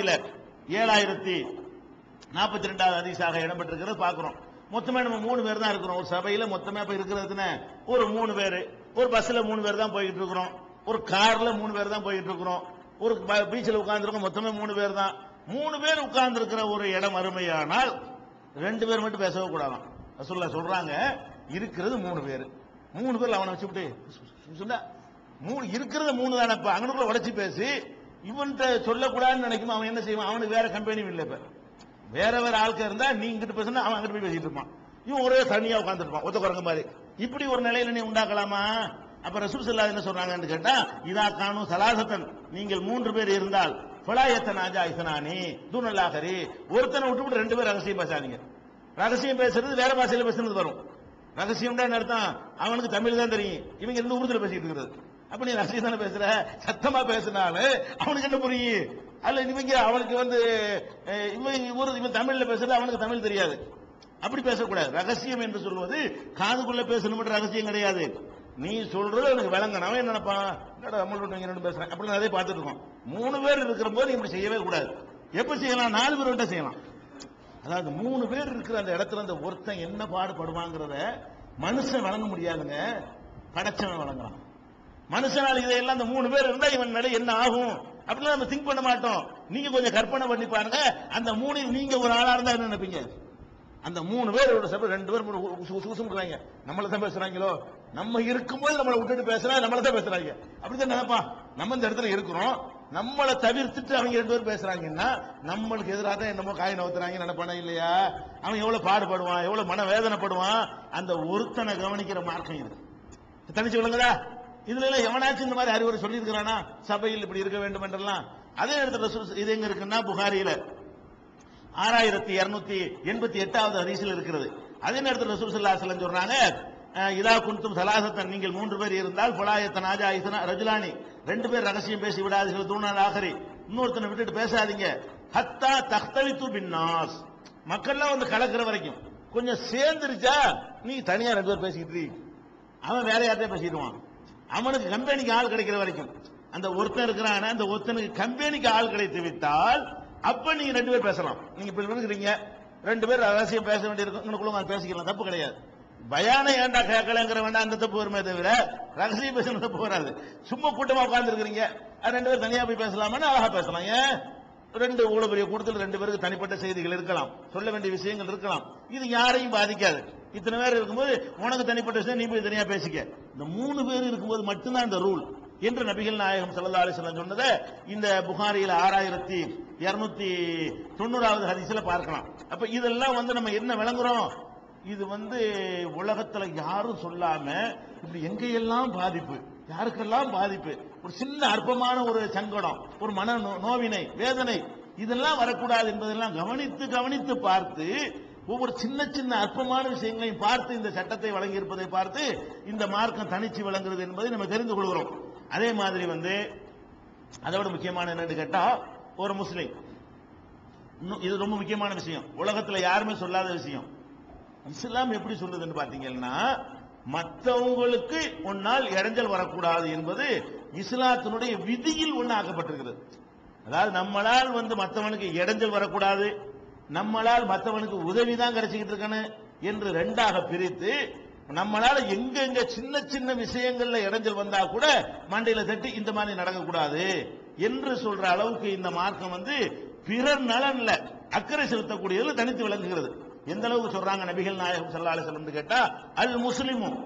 இல்ல ஏழாயிரத்தி நாற்பத்தி ரெண்டாவது அதிசாக இடம்பெற்றிருக்கிறது. பார்க்கிறோம். மொத்தமே நம்ம மூணு பேர் தான் இருக்கிறோம். ஒரு சபையில மொத்தமே இப்ப இருக்கிறதுன்னு ஒரு மூணு பேர். ஒரு பஸ்ல மூணு பேர் தான் போயிட்டு இருக்கிறோம். ஒரு கார்ல மூணு பேர் தான் போயிட்டு இருக்கிறோம். ஒரு பீச்சில் உட்கார்ந்துருக்கோம் மொத்தமே மூணு பேர் தான். மூணு பேர் உட்கார்ந்துருக்கிற ஒரு இடம் அருமையானால் ரெண்டு பேர் மட்டும் பேசவே கூடாதாம் ரசூல்லா சொல்றாங்க இருக்கிறது மூணு பேர். மூணு பேர் அவனை வச்சுக்கிட்டு சொன்னா மூணு இருக்கிறது மூணு தானப்பா. அங்கனுக்குள்ள உடச்சி பேசி இவன்கிட்ட சொல்லக்கூடாதுன்னு நினைக்கும் அவன் என்ன செய்வான்? அவனுக்கு வேற கம்பெனியும் இல்லை இப்ப. வேற வேற ஆட்கள் இருந்தா நீ இங்கிட்டு பேசுனா அவன் அங்கிட்டு போய் பேசிட்டு இருப்பான். இவன் ஒரே தனியா உட்காந்துருப்பான் ஒத்த குரங்க மாதிரி. இப்படி ஒரு நிலையில நீ உண்டாக்கலாமா? அப்ப ரசூல் சல்லா என்ன சொல்றாங்கன்னு கேட்டா இதா காணும் சலாசத்தன். நீங்கள் மூன்று பேர் இருந்தால் ஃபலாயத்தன் ஆஜா இசனானி தூணல்லாகரி ஒருத்தனை விட்டு விட்டு ரெண்டு பேர் ரகசியம் பேசாதீங்க. ரகசியம் பேசுறது வேற பாஷையில பேசுறது வரும். ரகசியம்டா என்ன அர்த்தம்? அவனுக்கு தமிழ் தான் தெரியும். இவங்க இருந்து உருதுல பேசிட்டு இருக்கிறது. அப்ப நீ ரகசியம் தானே பேசுற? சத்தமா பேசினாலும் அவனுக்கு என்ன புரியும்? அல்ல இவங்க அவனுக்கு வந்து இவன் இவரு இவன் தமிழ்ல பேசுறது அவனுக்கு தமிழ் தெரியாது. அப்படி பேசக்கூடாது. ரகசியம் என்று சொல்வது காதுக்குள்ள பேசணும் ரகசியம் கிடையாது. நீ சொல்றது எனக்கு விளங்கணும். என்ன நினைப்பான்? என்னடா பேசுறேன்? அப்படின்னு அதே பார்த்துட்டு இருக்கோம். மூணு பேர் இருக்கிற போது நீ இப்படி செய்யவே கூடாது. எப்ப செய்யலாம்? நாலு பேர் செய்யலாம். அதாவது மூணு பேர் இருக்கிற அந்த இடத்துல அந்த ஒருத்தன் என்ன பாடுபடுவாங்கிறத மனுஷன் வழங்க முடியாதுங்க. படைச்சவன் வழங்கலாம். மனுஷனால் இதையெல்லாம் அந்த மூணு பேர் இருந்தா இவன் நிலை என்ன ஆகும்? அப்படிலாம் நம்ம திங்க் பண்ண மாட்டோம். நீங்க கொஞ்சம் கற்பனை பண்ணி பாருங்க. அந்த மூணு நீங்க ஒரு ஆளா இருந்தா என்ன நினைப்பீங்க? அந்த மூணு பேர் ஒரு சபை ரெண்டு பேர் சூசுறாங்க நம்மள தான் பேசுறாங்களோ? நம்ம இருக்கும்போது நம்மளை விட்டுட்டு பேசுறா நம்மள தான் பேசுறாங்க. அப்படிதான் நினைப்பா நம்ம இந்த இடத்துல இருக்கிறோம். நம்மளை தவிர்த்துட்டு அவங்க ரெண்டு பேரும் பேசுறாங்கன்னா நம்மளுக்கு எதிராக தான் என்னமோ காய் நவுத்துறாங்க நினைப்பானே இல்லையா? அவன் எவ்வளவு பாடுபடுவான் எவ்வளவு மன வேதனைப்படுவான் அந்த ஒருத்தனை கவனிக்கிற மார்க்கம் இருக்கு தனிச்சு விழுங்கடா இதுல எல்லாம் எவனாச்சும் இந்த மாதிரி அறிவுரை சொல்லியிருக்கிறானா? சபையில் இப்படி இருக்க வேண்டும் என்றெல்லாம். அதே இடத்துல இது எங்க இருக்குன்னா புகாரியில. ஆறாயிரத்தி இருநூத்தி எண்பத்தி எட்டாவது அரிசியில் இருக்கிறது. அதே நேரத்தில் ரசூல் ஸல்லல்லாஹு அலைஹி சொல்றாங்க இதா குன்தும் சலாசத்தன். நீங்கள் மூன்று பேர் இருந்தால் ஃபலாயத்தன் ஆஜா ஐசனா ரஜுலானி. ரெண்டு பேர் ரகசியம் பேசி விடாதீர்கள் தூணால் ஆகரி. இன்னொருத்தனை விட்டுட்டு பேசாதீங்க. ஹத்தா தக்தலித்து பின்னாஸ். மக்கள்லாம் வந்து கலக்கிற வரைக்கும். கொஞ்சம் சேர்ந்துருச்சா? நீ தனியா ரெண்டு பேர் பேசிக்கிட்டு அவன் வேற யார்கிட்டயும் பேசிடுவான் அவனுக்கு கம்பெனிக்கு ஆள் கிடைக்கிற வரைக்கும். அந்த ஒருத்தன் இருக்கிறான அந்த ஒருத்தனுக்கு கம்பெனிக்கு ஆள் கிடைத்து விட்டால் அப்ப நீங்க ரெண்டு பேர் பேசலாம். நீங்க இப்ப இருக்கிறீங்க ரெண்டு பேர் ரகசியம் பேச வேண்டியிருக்கும். பேசிக்கலாம். தப்பு கிடையாது. பயானம் ஏன்டா கேட்கலங்கிற வேண்டாம் அந்த தப்பு வருமே தவிர ரகசியம் பேசணும் தப்பு வராது சும்மா கூட்டமா உட்கார்ந்து இருக்கிறீங்க ரெண்டு பேர் தனியா போய் பேசலாமான்னு அழகா பேசலாம். ஏன்? ரெண்டு இவ்வளவு கூட்டத்தில் ரெண்டு பேருக்கு தனிப்பட்ட செய்திகள் இருக்கலாம். சொல்ல வேண்டிய விஷயங்கள் இருக்கலாம். இது யாரையும் பாதிக்காது. இத்தனை பேர் இருக்கும்போது உனக்கு தனிப்பட்ட விஷயம் நீ போய் தனியா பேசிக்க. இந்த மூணு பேர் இருக்கும்போது மட்டும்தான் இந்த ரூல். என்று நபிகள் நாயகம் சல்லா அலைஹி சொன்னதை இந்த புகாரியில் ஆறாயிரத்தி இருநூத்தி தொண்ணூறாவது ஹதீஸ்ல பார்க்கலாம். அப்ப இதெல்லாம் வந்து நம்ம என்ன விளங்குறோம்? இது வந்து உலகத்துல யாரும் சொல்லாம இப்படி எங்கெல்லாம் பாதிப்பு? யாருக்கெல்லாம் பாதிப்பு? ஒரு சின்ன அற்பமான ஒரு சங்கடம் ஒரு மன நோ- நோவினை வேதனை இதெல்லாம் வரக்கூடாது என்பதெல்லாம் கவனித்து கவனித்து பார்த்து ஒவ்வொரு சின்ன சின்ன அற்பமான விஷயங்களையும் பார்த்து இந்த சட்டத்தை வழங்கியிருப்பதை பார்த்து இந்த மார்க்கம் தனிச்சு வழங்குறது என்பதை நம்ம தெரிந்து கொள்கிறோம். அதே மாதிரி வந்து அதோட முக்கியமான என்னன்னு கேட்டா ஒரு முஸ்லீம். இன்னும் இது ரொம்ப முக்கியமான விஷயம். உலகத்துல யாருமே சொல்லாத விஷயம். இஸ்லாம் எப்படி சொல்றதுன்னு பாத்தீங்கன்னா மற்றவங்களுக்கு உன்னால் இடைஞ்சல் வரக்கூடாது என்பது இஸ்லாத்தினுடைய விதியில் ஒண்ணு ஆக்கப்பட்டிருக்கிறது அதாவது நம்மளால் வந்து மற்றவனுக்கு இடைஞ்சல் வரக்கூடாது நம்மளால் மற்றவனுக்கு உதவி தான் கிடைச்சிக்கிட்டு இருக்கணும் என்று ரெண்டாக பிரித்து நம்மளால எங்க எங்க சின்ன சின்ன விஷயங்கள்ல இடைஞ்சல் வந்தா கூட மண்டையில தட்டி இந்த மாதிரி நடக்கக்கூடாது என்று சொல்ற அளவுக்கு இந்த மார்க்கம் வந்து பிறர் நலன்ல அக்கறை செலுத்தக்கூடியதுல தனித்து விளங்குகிறது. எந்த அளவுக்கு சொல்றாங்க நபிகள் நாயகம் ஸல்லல்லாஹு அலைஹி கேட்டா அல் முஸ்லிமும்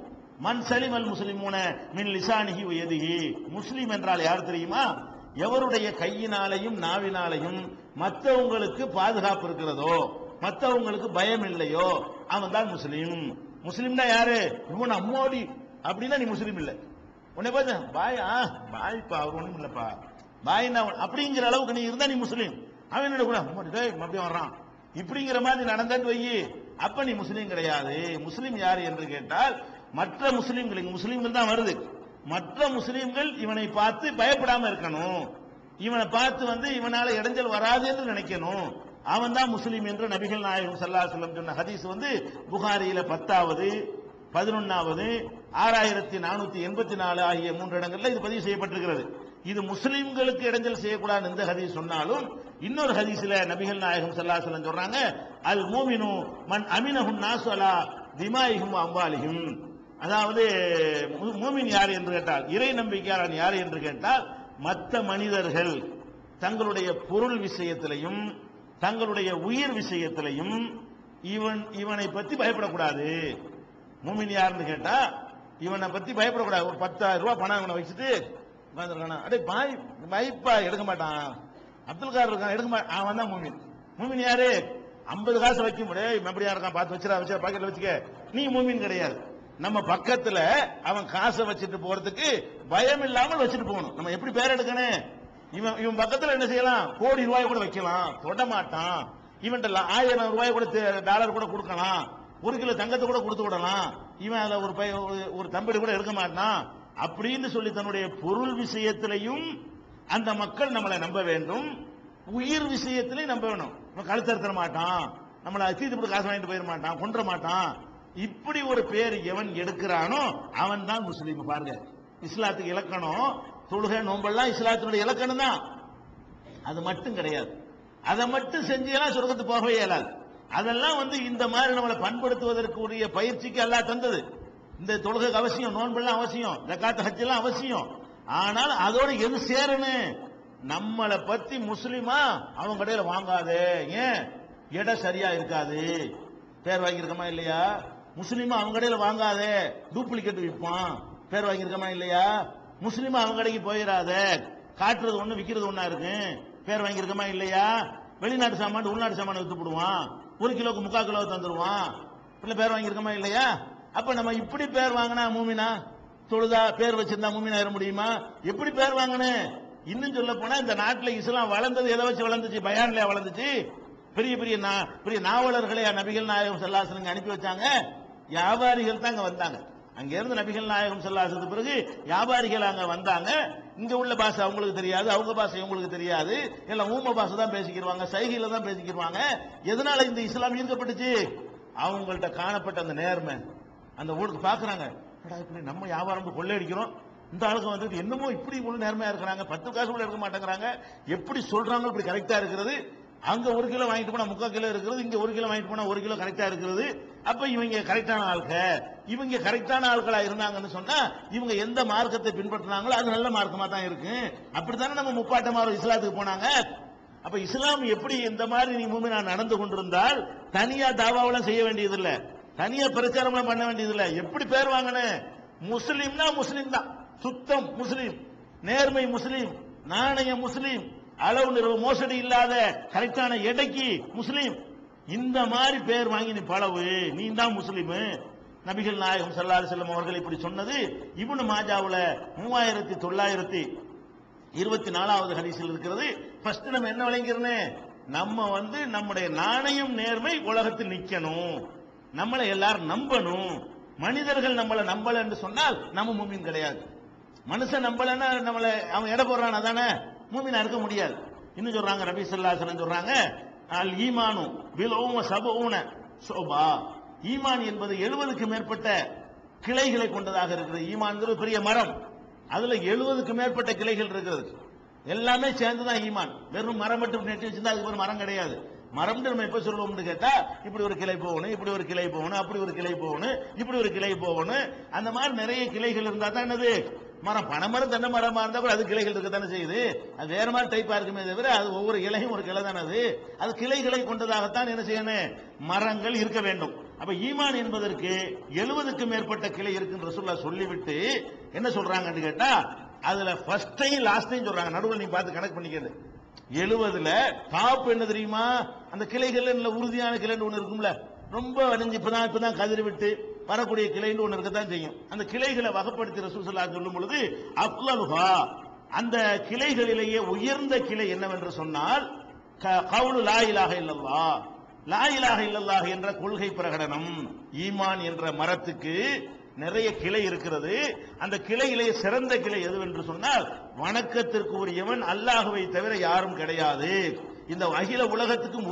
மன் சலிமல் முஸ்லிமூன மின் லிசானிகி உயதிகி முஸ்லிம் என்றால் யார் தெரியுமா? எவருடைய கையினாலையும் நாவினாலையும் மற்றவங்களுக்கு பாதுகாப்பு இருக்கிறதோ மற்றவங்களுக்கு பயம் இல்லையோ அவன் தான் முஸ்லீம். முஸ்லீம்னா யாரு? இவன் அம்மோடி அப்படின்னா நீ முஸ்லீம் இல்ல. உன்னை பார்த்து பாய் ஆ பாய்ப்பா அவர் ஒண்ணும் இல்லப்பா. பாய்னா அப்படிங்கிற அளவுக்கு நீ இருந்தா நீ முஸ்லீம். அவன் என்ன கூட அம்மாடி மறுபடியும் வர்றான். இப்படிங்கிற மாதிரி நடந்தான்னு வை அப்ப நீ முஸ்லீம் கிடையாது. முஸ்லீம் யாரு என்று கேட்டால் மற்ற முஸ்லீம்கள் இங்க முஸ்லீம்கள் தான் வருது. மற்ற முஸ்லீம்கள் இவனை பார்த்து பயப்படாம இருக்கணும். இவனை பார்த்து வந்து இவனால இடைஞ்சல் வராது என்று நினைக்கணும். அவன் தான் முஸ்லீம் என்று நபிகள் நாயகம் சல்லா அலைஹி சொன்ன ஹதீஸ் வந்து புகாரியில பத்தாவது பதினொன்னாவது ஆறாயிரத்தி நானூத்தி எண்பத்தி நாலு ஆகிய மூன்று இடங்கள்ல இது பதிவு செய்யப்பட்டிருக்கிறது. இது முஸ்லிம்களுக்கு இடைஞ்சல் செய்யக்கூடாது இந்த ஹதீஸ் சொன்னாலும் இன்னொரு ஹதீஸ்ல நபிகள் நாயகம் சல்லா அலைஹி சொல்றாங்க அல் மூமினு மன் அமினகும் நாசு அலா திமாயிஹும் அதாவது மூமின் யார் என்று கேட்டால் இறை நம்பிக்கையாளன் யார் என்று கேட்டால் மற்ற மனிதர்கள் தங்களுடைய பொருள் விஷயத்திலையும் தங்களுடைய உயிர் விஷயத்திலையும் இவன் இவனை பத்தி பயப்படக்கூடாது. மூமின் யாருன்னு கேட்டா இவனை பத்தி பயப்படக்கூடாது. ஒரு பத்தாயிரம் ரூபாய் பணம் இவனை வச்சுட்டு உட்காந்துருக்கானா அடே பாய் பயப்பா எடுக்க மாட்டான். அப்துல் கார் இருக்கான் எடுக்க மாட்டான். அவன் தான் மூமின் மூமின் யாரு? ஐம்பது காசு வைக்க முடியாது எப்படியா இருக்கான்? பார்த்து வச்சிடா வச்சா பாக்கெட்ல வச்சுக்க. நீ மூமின் கிடையாது. நம்ம பக்கத்துல அவன் காசை வச்சுட்டு போறதுக்கு பயம் இல்லாமல் வச்சுட்டு போகணும். நம்ம எப்படி பேர் எடுக்கணும்? இவன் இவன் பக்கத்துல என்ன செய்யலாம்? கோடி ரூபாய் கூட வைக்கலாம். தொட மாட்டான். இவன்ட்ட ஆயிரம் ரூபாய் கூட டாலர் கூட கொடுக்கலாம். ஒரு கிலோ தங்கத்தை கூட கொடுத்து விடலாம். இவன் அதுல ஒரு பை ஒரு- ஒரு தம்படி கூட எடுக்க மாட்டான். அப்படின்னு சொல்லி தன்னுடைய பொருள் விஷயத்திலையும் அந்த மக்கள் நம்மளை நம்ப வேண்டும். உயிர் விஷயத்திலையும் நம்ப வேணும். இவன் கழுத்தறுத்தர மாட்டான். நம்மளை தீத்து போட்டு காசு வாங்கிட்டு போயிட மாட்டான். கொன்ற மாட்டான். இப்படி ஒரு பேர் எவன் எடுக்கிறானோ அவன் தான் முஸ்லீம். பாருங்க இஸ்லாத்துக்கு இலக்கணம் தொழுகை நோம்பெல்லாம் இஸ்லாத்தினுடைய இலக்கணம் தான். அது மட்டும் கிடையாது. அதை மட்டும் செஞ்சீங்கன்னா சொர்க்கத்துக்கு போகவே இயலாது. அதெல்லாம் வந்து இந்த மாதிரி நம்மளை பண்படுத்துவதற்கு உரிய பயிற்சிக்கு எல்லாம் தந்தது. இந்த தொழுகைக்கு அவசியம் நோன்பெல்லாம் அவசியம் ஜக்காத்து ஹஜ் அவசியம். ஆனால் அதோட எது சேரணும் நம்மளை பத்தி முஸ்லீமா? அவங்க கடையில் வாங்காதே. ஏன்? இடம் சரியா இருக்காது. பேர் வாங்கியிருக்கமா இல்லையா? முஸ்லீம் அவங்க கடையில் வாங்காதே. டூப்ளிகேட் விற்பான் பேர் வாங்கியிருக்கமா இல்லையா? முஸ்லீம் அவங்க கடைக்கு போயிடாத காட்டுறது ஒன்று விற்கிறது ஒன்றா இருக்கு. பேர் வாங்கியிருக்கமா இல்லையா? வெளிநாட்டு சாமான் உள்நாட்டு சாமான வித்து போடுவான். ஒரு கிலோக்கு முக்கால் கிலோ தந்துடுவான் இல்லை பேர் வாங்கியிருக்கமா இல்லையா? அப்போ நம்ம இப்படி பேர் வாங்கினா மூமினா? தொழுதா பேர் வச்சிருந்தா மூமினா ஏற முடியுமா? எப்படி பேர் வாங்கினேன் இன்னும் சொல்ல போனா இந்த நாட்டில் இஸ்லாம் வளர்ந்தது எதை வச்சு வளர்ந்துச்சு? பயான்ல வளர்ந்துச்சு? பெரிய பெரிய நா- பெரிய நாவலர்களை நபிகள் நாயகம் செல்லாசனுங்க அனுப்பி வச்சாங்க. வியாபாரிகள் தான் அங்க வந்தாங்க. அங்கேருந்து நபிகள் நாயகம் செல்லாசது பிறகு வியாபாரிகள் அங்க வந்தாங்க. இங்க உள்ள பாஷை அவங்களுக்கு தெரியாது அவங்க பாஷை இவங்களுக்கு தெரியாது. எல்லாம் ஊம பாஷை தான் பேசிக்கிடுவாங்க சைகையில தான் பேசிக்கிடுவாங்க எதனால இந்த இஸ்லாம் ஈர்க்கப்பட்டுச்சு? அவங்கள்ட்ட காணப்பட்ட அந்த நேர்மை. அந்த ஊருக்கு பாக்குறாங்க. இப்படி நம்ம வியாபாரம் கொள்ளையடிக்கிறோம். இந்த ஆளுக்கு வந்துட்டு என்னமோ இப்படி உள்ள நேர்மையா இருக்கிறாங்க. பத்து காசு கூட எடுக்க மாட்டேங்கிறாங்க. எப்படி சொல்றாங்க இப்படி கரெக்டா இருக்கிறது. அங்க ஒரு கிலோ வாங்கிட்டு போனா முக்கால் கிலோ இருக்கிறது இங்க ஒரு கிலோ வாங்கிட்டு போனா ஒரு கிலோ கரெக்டா இருக்கிறது. அப்ப இவங்க கரெக்டான ஆள்க இவங்க கரெக்டான ஆட்களா இருந்தாங்கன்னு சொன்னா இவங்க எந்த மார்க்கத்தை பின்பற்றினாங்களோ அது நல்ல மார்க்கமா தான் இருக்கு. அப்படித்தானே நம்ம முப்பாட்டமார் இஸ்லாத்துக்கு போனாங்க? அப்ப இஸ்லாம் எப்படி இந்த மாதிரி நீ மூமினா நடந்து கொண்டிருந்தால் தனியா தாவாவெல்லாம் செய்ய வேண்டியதில்லை. தனியா பிரச்சாரம் பண்ண வேண்டியதில்லை. எப்படி பேர் வாங்கினேன்? முஸ்லீம்னா முஸ்லீம் தான். சுத்தம் முஸ்லீம். நேர்மை முஸ்லீம். நாணயம் முஸ்லீம். அளவு நிறுவ மோசடி இல்லாத கரெக்டான எடைக்கு முஸ்லீம். இந்த மாதிரி பேர் வாங்கி நீ பழவு. நீ தான் முஸ்லிம். நபிகள் நாயகம் சல்லாறு செல்லம் அவர்கள் இப்படி சொன்னது. இவனு மாஜாவில் மூவாயிரத்தி தொள்ளாயிரத்தி இருபத்தி நாலாவது ஹரிசில் இருக்கிறது. ஃபர்ஸ்ட் நம்ம என்ன விளங்கிறனே நம்ம வந்து நம்முடைய நாணயம் நேர்மை உலகத்தில் நிக்கணும். நம்மளை எல்லாரும் நம்பணும். மனிதர்கள் நம்மளை நம்பல என்று சொன்னால் நம்ம மூமின் கிடையாது. மனுஷன் நம்பலன்னா நம்மளை அவன் எடை போடுறான் அதானே? மூமினா இருக்க முடியாது. இன்னும் சொல்றாங்க ரபி சல்லாசன் சொல்றாங்க அல் ஈமானு பிலோம சபூன சோபா ஈமான் என்பது எழுபதுக்கு மேற்பட்ட கிளைகளை கொண்டதாக இருக்கிறது. ஈமான்ங்கிறது பெரிய மரம். அதுல எழுபதுக்கு மேற்பட்ட கிளைகள் இருக்கிறது. எல்லாமே சேர்ந்துதான் ஈமான். வெறும் மரம் மட்டும் நெட்டி வச்சிருந்தா அதுக்கு ஒரு மரம் கிடையாது. மரம் நம்ம எப்ப சொல்லுவோம்னு கேட்டா இப்படி ஒரு கிளை போகணும் இப்படி ஒரு கிளை போகணும் அப்படி ஒரு கிளை போகணும் இப்படி ஒரு கிளை போகணும். அந்த மாதிரி நிறைய கிளைகள் இருந்தா தான் என்னது? மரம் பனைமரம் தென்னை மரமாக இருந்தால் கூட அது கிளைகள் இருக்க தானே செய்யுது. அது வேற மாதிரி டைப்பாக இருக்குமே தவிர அது ஒவ்வொரு இலையும் ஒரு கிளை தானே அது. அது கிளைகளை கொண்டதாகத்தான் என்ன செய்யணும்? மரங்கள் இருக்க வேண்டும். அப்ப ஈமான் என்பதற்கு எழுபதுக்கு மேற்பட்ட கிளை இருக்குன்னு ரசூல்லா சொல்லிவிட்டு என்ன சொல்றாங்கன்னு கேட்டா அதுல ஃபர்ஸ்டையும் லாஸ்டையும் சொல்றாங்க. நடுவில் நீ பார்த்து கணக்கு பண்ணிக்கிறது எழுபதுல டாப் என்ன தெரியுமா? அந்த கிளைகள் உறுதியான கிளைன்னு ஒன்று இருக்கும்ல. ரொம்ப வளைஞ்சு இப்பதான் இப்பதான் கதிர் விட்டு வரக்கூடிய கிளைன்னு ஒன்று இருக்கத்தான் செய்யும். அந்த கிளைகளை வகப்படுத்தி ரசூசல்லா சொல்லும் பொழுது அப்லலுஹா அந்த கிளைகளிலேயே உயர்ந்த கிளை என்னவென்று சொன்னால் கவுலு லா இலாக இல்லல்லா லா இலாக இல்லல்லாஹ் என்ற கொள்கை பிரகடனம் ஈமான் என்ற மரத்துக்கு நிறைய கிளை இருக்கிறது. அந்த கிளையிலே சிறந்த கிளை எதுவென்று சொன்னால் வணக்கத்திற்கு உரியவன் அல்லாஹுவை தவிர யாரும் கிடையாது. இந்த அகில உலகத்துக்கும்